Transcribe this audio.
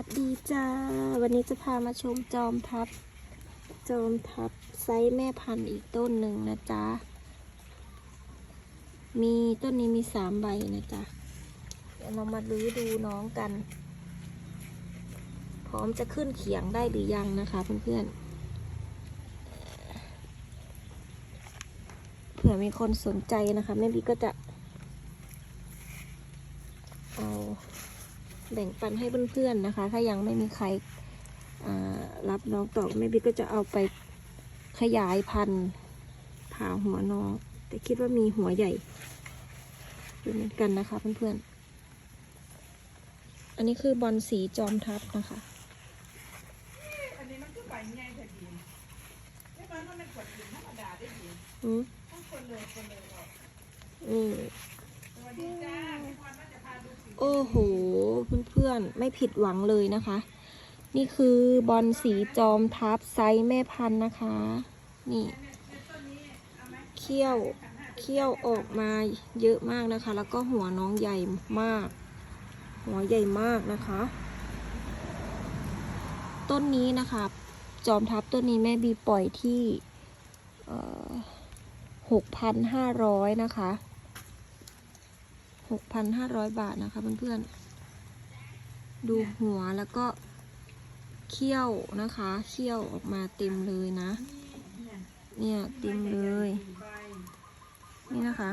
วัสดีจ้า วันนี้จะพามาชมจอมทัพจอมทัพไซส์แม่พันธุ์อีกต้นหนึ่งนะจ๊ะ มีต้นนี้มีสามใบนะจ๊ะ เดี๋ยวเรามาลื้อดูน้องกัน พร้อมจะขึ้นเขียงได้หรือยังนะคะเพื่อนๆ เผื่อมีคนสนใจนะคะแม่บีก็จะเอา แบ่งปันให้เพื่อนๆนะคะ ถ้ายังไม่มีใครอ่ารับน้องต่อแม่บิ๊กก็จะเอาไปขยายพันธุ์ผ่าหัวน้อง แต่คิดว่ามีหัวใหญ่อยู่เหมือนกันนะคะเพื่อนๆ อันนี้คือบอลสีจอมทัพนะคะอัน โอ้โห เพื่อนๆ ไม่ผิดหวังเลยนะคะ นี่คือบอลสีจอมทัพไซส์แม่พันธุ์นะคะ นี่ เขี้ยว เขี้ยวออกมาเยอะมากนะคะ แล้วก็หัวน้องใหญ่มาก หัวใหญ่มากนะคะ ต้นนี้นะคะ จอมทัพต้นนี้แม่บีปล่อยที่หกพันห้าร้อยนะคะ หกพันห้าร้อยบาทนะคะเพื่อนๆ ดูหัวแล้วก็เขี้ยวนะคะ เขี้ยวออกมาเต็มเลยนะ เนี่ยเต็มเลย นี่นะคะ